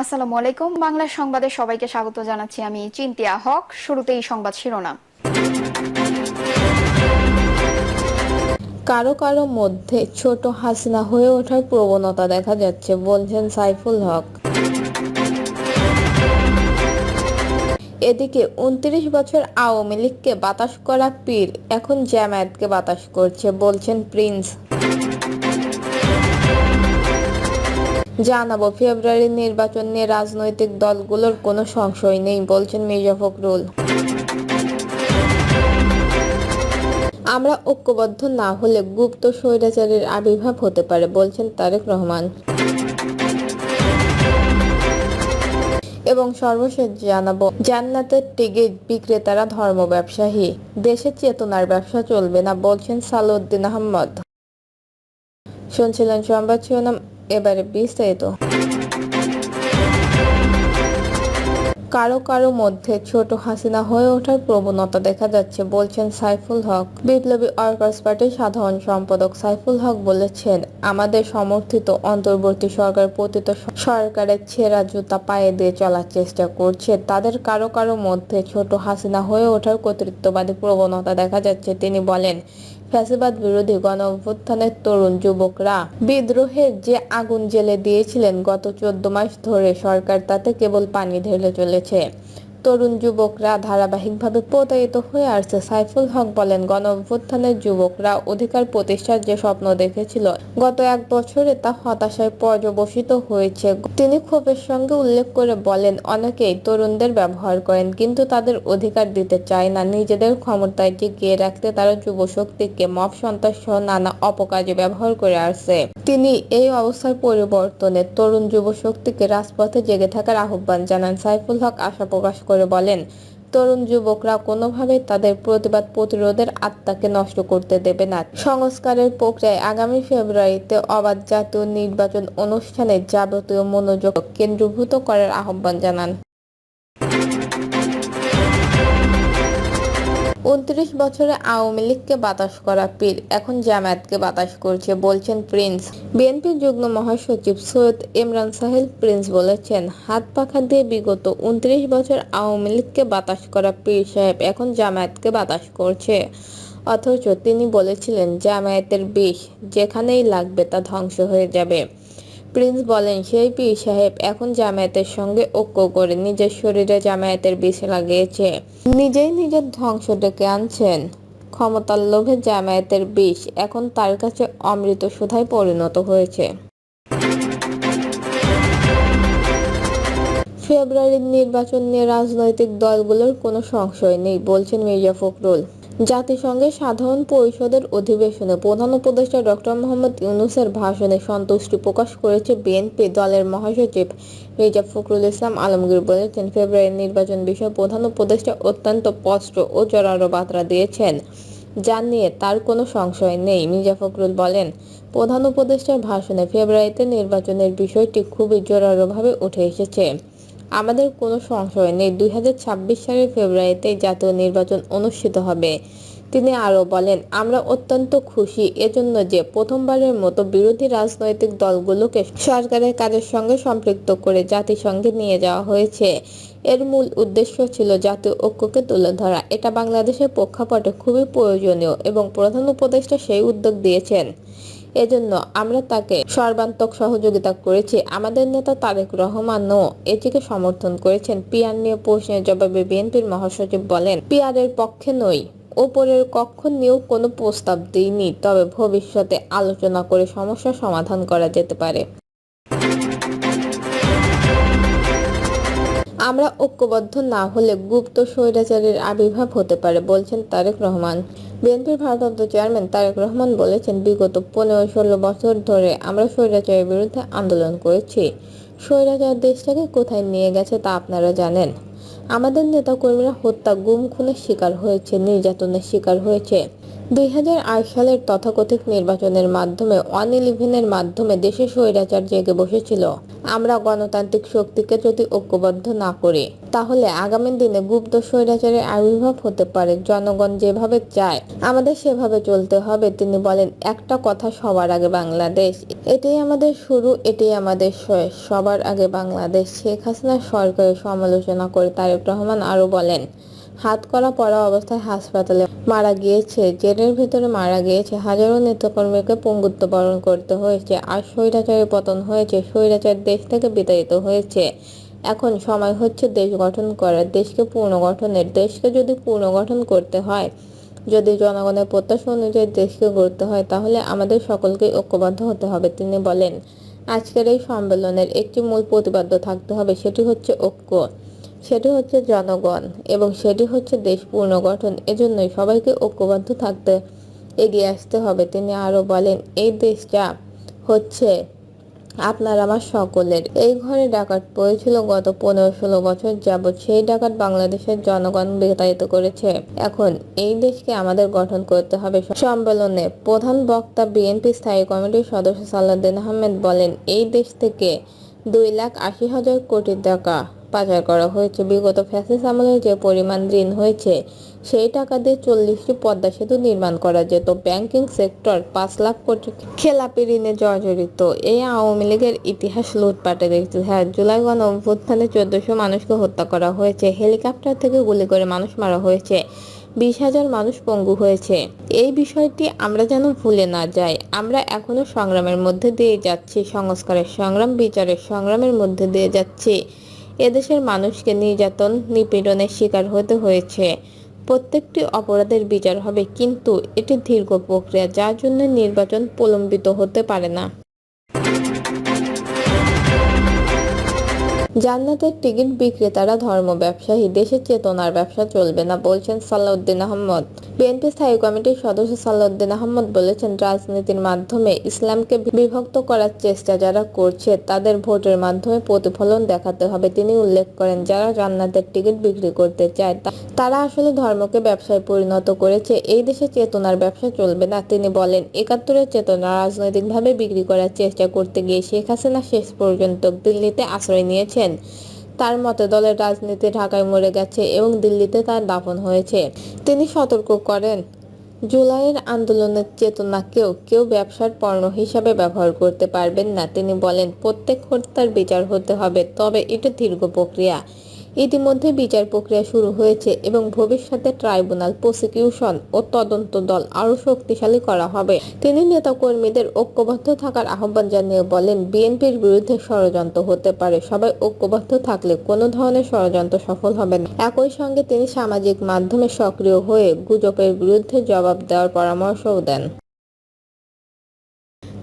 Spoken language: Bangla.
আসসালামু আলাইকুম। বাংলা সংবাদে সবাইকে স্বাগত জানাচ্ছি আমি চিন্তিয়া হক। শুরুতেই সংবাদ শিরোনাম। কারও কারও মধ্যে ছোট হাসিনা হয়ে ওঠার প্রবণতা দেখা যাচ্ছে, বলছেন সাইফুল হক। এদিকে উনত্রিশ বছর আওয়ামী লীগকে বাতাস করা পীর এখন জামায়াতকে বাতাস করছে, বলছেন প্রিন্স। জানাব ফেব্রুয়ারির নির্বাচন নিয়ে রাজনৈতিক দলগুলোর কোনো সংশয় নেই, বলছেন মির্জা ফখরুল। আমরা ঐক্যবদ্ধ না হলে গুপ্ত স্বৈরাচারের আবির্ভাব হতে পারে, বলছেন তারেক রহমান। এবং সর্বশেষ জানাব, জান্নাতের টিকিট বিক্রেতারা ধর্ম ব্যবসায়ী, দেশে চেতনার ব্যবসা চলবে না, বলছেন সালউদ্দিন আহমদ। শুনছিলেন সংবাদ শিরোনাম এবারে বিস্তারিত। কারও কারও মধ্যে ছোট হাসিনা হয়ে ওঠার প্রবণতা দেখা যাচ্ছে, বলছেন সাইফুল হক। বিপ্লবী ওয়ার্কার্স পার্টির সাধারণ সম্পাদক সাইফুল হক বলেছেন, আমাদের সমর্থিত অন্তর্বর্তী সরকার পতিত সরকারের ছেঁড়া জুতা পায়ে দিয়ে চলার চেষ্টা করছে। তাদের কারও কারও মধ্যে ছোট হাসিনা হয়ে ওঠার কর্তৃত্ববাদী প্রবণতা দেখা যাচ্ছে। তিনি বলেন ফ্যাসিবাদ বিরোধী গণ অভ্যুত্থানের তরুণ যুবকরা বিদ্রোহের যে আগুন জেলে দিয়েছিলেন গত চোদ্দ মাস ধরে সরকার তাতে কেবল পানি ঢেলে চলেছে। তরুণ যুবকরা ধারাবাহিকভাবে প্রতারিত হয়ে আসছে। সাইফুল হক বলেন গণ অভ্যুত্থানের যুবকরা অধিকার প্রতিষ্ঠার যে স্বপ্ন দেখেছিল, গত এক বছরে তা হতাশায় পর্যবসিত হয়েছে। তিনি ক্ষোভের সঙ্গে উল্লেখ করে বলেন, অনেকেই তরুণদের ব্যবহার করেন, কিন্তু তাদের অধিকার দিতে চায় না। নিজেদের ক্ষমতায় টিকিয়ে রাখতে তারা যুব শক্তিকে মব সন্ত্রাস সহ নানা অপকাজে ব্যবহার করে আসছে। তিনি এই অবস্থার পরিবর্তনে তরুণ যুব শক্তিকে রাজপথে জেগে থাকার আহ্বান জানান। সাইফুল হক আশা প্রকাশ করে বলেন, তরুণ যুবকরা কোনোভাবে তাদের প্রতিবাদ প্রতিরোধের আত্মাকে নষ্ট করতে দেবে না। সংস্কারের প্রক্রিয়ায় আগামী ফেব্রুয়ারিতে অবাধ জাতীয় নির্বাচন অনুষ্ঠানে যাবতীয় মনোযোগ কেন্দ্রভূত করার আহ্বান জানান। উনত্রিশ বছরে আওয়ামী লীগকে বাতাস করা পীর, এখন জামায়াতকে বাতাস করছে, বলছেন প্রিন্স। বিএনপির যুগ্ম মহাসচিব সৈয়দ ইমরান সাহেল প্রিন্স বলেছেন, হাত পাখা দিয়ে বিগত উনত্রিশ বছর আওয়ামী লীগকে বাতাস করা পীর সাহেব এখন জামায়াতকে বাতাস করছে। অথচ তিনি বলেছিলেন, জামায়াতের বিষ যেখানেই লাগবে তা ধ্বংস হয়ে যাবে। প্রিন্স বলেন, সেই পীর সাহেব এখন জামায়াতের সঙ্গে ঐক্য করে নিজের শরীরে জামায়াতের বিষ লাগিয়েছে। নিজেই নিজের ধ্বংস ডেকে আনছেন। ক্ষমতার লোভে জামায়াতের বিষ এখন তার কাছে অমৃত সুধায় পরিণত হয়েছে। ফেব্রুয়ারির নির্বাচন নিয়ে রাজনৈতিক দলগুলোর কোনো সংশয় নেই, বলছেন মির্জা ফখরুল। জাতিসংঘের সাধারণ পরিষদের অধিবেশনে প্রধান উপদেষ্টা ডক্টর মোহাম্মদ ইউনুসের ভাষণে সন্তুষ্টি প্রকাশ করেছে বিএনপি দলের মহাসচিব মির্জা ফখরুল ইসলাম আলমগীর বলেছেন ফেব্রুয়ারির নির্বাচন বিষয়ে প্রধান উপদেষ্টা অত্যন্ত স্পষ্ট ও জোরালো বার্তা দিয়েছেন। যা নিয়ে তার কোনো সংশয় নেই। মির্জা ফখরুল বলেন, প্রধান উপদেষ্টার ভাষণে ফেব্রুয়ারিতে নির্বাচনের বিষয়টি খুবই জোরালোভাবে উঠে এসেছে। আমাদের কোনো সংশয় নেই। দু হাজার ছাব্বিশ সালের ফেব্রুয়ারিতে জাতীয় নির্বাচন অনুষ্ঠিত হবে। তিনি আরও বলেন, আমরা অত্যন্ত খুশি এজন্য যে প্রথমবারের মতো বিরোধী রাজনৈতিক দলগুলোকে সরকারের কাজের সঙ্গে সম্পৃক্ত করে জাতিসংঘে নিয়ে যাওয়া হয়েছে। এর মূল উদ্দেশ্য ছিল জাতীয় ঐক্যকে তুলে ধরা। এটা বাংলাদেশের প্রেক্ষাপটে খুবই প্রয়োজনীয় এবং প্রধান উপদেষ্টা সেই উদ্যোগ দিয়েছেন। এজন্য আমরা তাকে সর্বান্তক সহযোগিতা করেছি। আমাদের নেতা তারেক রহমানও এটিকে সমর্থন করেছেন। পিয়ার নিয়ে প্রশ্নের জবাবে বিএনপির মহাসচিব বলেন, পিয়ারের পক্ষে নই, ওপরের কক্ষ নিয়েও কোনো প্রস্তাব দিইনি, তবে ভবিষ্যতে আলোচনা করে সমস্যা সমাধান করা যেতে পারে। আমরা ঐক্যবদ্ধ না হলে গুপ্ত স্বৈরাচারের আবির্ভাব হতে পারে, বলছেন তারেক রহমান। বিএনপির ভারপ্রাপ্ত চেয়ারম্যান তারেক রহমান বলেছেন, বিগত পনেরো ষোলো বছর ধরে আমরা স্বৈরাচারের বিরুদ্ধে আন্দোলন করেছি। স্বৈরাচার দেশটাকে কোথায় নিয়ে গেছে তা আপনারা জানেন। আমাদের নেতা কর্মীরা হত্যা, গুম, খুনের শিকার হয়েছে, নির্যাতনের শিকার হয়েছে। দুই হাজার আট সালের তথাকথিত নির্বাচনের মাধ্যমে ওয়ান ইলেভেনের মাধ্যমে দেশে স্বৈরাচার জেগে বসেছিল। আমরা গণতান্ত্রিক শক্তিকে যদি ঐক্যবদ্ধ না করি, তাহলে আগামী দিনে গুপ্ত স্বৈরাচারের আবির্ভাব হতে পারে। জনগণ যেভাবে চায়, আমাদের সেভাবে চলতে হবে, তিনি বলেন, একটা কথা সবার আগে বাংলাদেশ। এটাই আমাদের শুরু, এটাই আমাদের শেষ। সবার আগে বাংলাদেশ। শেখ হাসিনার সরকারের সমালোচনা করে তারেক রহমান আরও বলেন হাত করা পড়া অবস্থায় হাসপাতালে মারা গিয়েছে। জেলের ভেতরে মারা গিয়েছে। হাজারো নেতাকর্মীকে পঙ্গুত্ব বরণ করতে হয়েছে। আর স্বৈরাচারের পতন হয়েছে। স্বৈরাচার দেশ থেকে বিতাড়িত হয়েছে। এখন সময় হচ্ছে দেশ গঠন করার। দেশকে পুনর্গঠনের। দেশকে যদি পুনর্গঠন করতে হয়, যদি জনগণের প্রত্যাশা অনুযায়ী দেশকে গড়তে হয়, তাহলে আমাদের সকলকে ঐক্যবদ্ধ হতে হবে, তিনি বলেন। আজকের এই সম্মেলনের একটি মূল প্রতিপাদ্য থাকতে হবে, সেটি হচ্ছে ঐক্য। সেটি হচ্ছে জনগণ এবং সেটি হচ্ছে দেশ পুনর্গঠন। এজন্যই সবাইকে ঐক্যবদ্ধ থাকতে এগিয়ে আসতে হবে। তিনি আরও বলেন, এই দেশটা হচ্ছে আপনার আমার সকলের। এই ঘরে ডাকাত পড়েছিল গত পনেরো ষোলো বছর যাবৎ। সেই ডাকাত বাংলাদেশের জনগণ বিতাড়িত করেছে। এখন এই দেশকে আমাদের গঠন করতে হবে সম্মেলনে। প্রধান বক্তা বিএনপি স্থায়ী কমিটির সদস্য সালাউদ্দিন আহমেদ বলেন, এই দেশ থেকে দুই লাখ আশি হাজার কোটি টাকা পাচার করা হয়েছে। বিগত ফ্যাসিস আমলে যে পরিমাণ ঋণ হয়েছে, সেই টাকা দিয়ে চল্লিশটি পদ্মা সেতু নির্মাণ করা যেত। ব্যাংকিং সেক্টর পাঁচ লাখ কোটি খেলাপি ঋণে জর্জরিত। এই আওয়ামী লীগের ইতিহাস লুটপাটের ইতিহাস জুলাই গণ অভ্যুত্থানে চোদ্দশো মানুষকে হত্যা করা হয়েছে। হেলিকপ্টার থেকে গুলি করে মানুষ মারা হয়েছে। বিশ হাজার মানুষ পঙ্গু হয়েছে। এই বিষয়টি আমরা যেন ভুলে না যাই। আমরা এখনও সংগ্রামের মধ্যে দিয়ে যাচ্ছি। সংস্কারের সংগ্রাম, বিচারের সংগ্রামের মধ্যে দিয়ে যাচ্ছি। এদেশের মানুষকে নির্যাতন, নিপীড়নের শিকার হতে হয়েছে। প্রত্যেকটি অপরাধের বিচার হবে, কিন্তু এটি দীর্ঘ প্রক্রিয়া, যার জন্য নির্বাচন প্রলম্বিত হতে পারে না। জান্নাতের টিকিট বিক্রেতারা ধর্ম ব্যবসায়ী দেশের চেতনার ব্যবসা চলবে না বলছেন সালাউদ্দিন আহমদ। বিএনপি স্থায়ী কমিটির সদস্য সালাউদ্দিন আহমদ বলেছেন, রাজনীতির মাধ্যমে ইসলামকে বিভক্ত করার চেষ্টা যারা করছে, তাদের ভোটের মাধ্যমে প্রতিফলন দেখাতে হবে। তিনি উল্লেখ করেন, যারা জান্নাতের টিকিট বিক্রি করতে চায় তারা আসলে ধর্মকে ব্যবসায় পরিণত করেছে, এই দেশে চেতনার ব্যবসা চলবে না। তিনি বলেন, একাত্তরের চেতনা রাজনৈতিকভাবে বিক্রি করার চেষ্টা করতে গিয়ে শেখ হাসিনা শেষ পর্যন্ত দিল্লিতে আশ্রয় নিয়েছেন। তার মতে, দলের রাজনীতি ঢাকায় মরে গেছে এবং দিল্লিতে তার দাফন হয়েছে। তিনি সতর্ক করেন, জুলাইয়ের আন্দোলনের চেতনাকেও কেউ ব্যবসার পণ্য হিসাবে ব্যবহার করতে পারবেন না। তিনি বলেন, প্রত্যেক হত্যার বিচার হতে হবে, তবে এটা দীর্ঘ প্রক্রিয়া। ইতিমধ্যে বিচার প্রক্রিয়া শুরু হয়েছে এবং ভবিষ্যতে ট্রাইব্যুনাল, প্রসিকিউশন ও তদন্ত দল আরও শক্তিশালী করা হবে। তিনি নেতাকর্মীদের ঐক্যবদ্ধ থাকার আহ্বান জানিয়ে বলেন, বিএনপির বিরুদ্ধে ষড়যন্ত্র হতে পারে। সবাই ঐক্যবদ্ধ থাকলে কোনো ধরনের ষড়যন্ত্র সফল হবে না। একই সঙ্গে তিনি সামাজিক মাধ্যমে সক্রিয় হয়ে গুজবের বিরুদ্ধে জবাব দেওয়ার পরামর্শও দেন।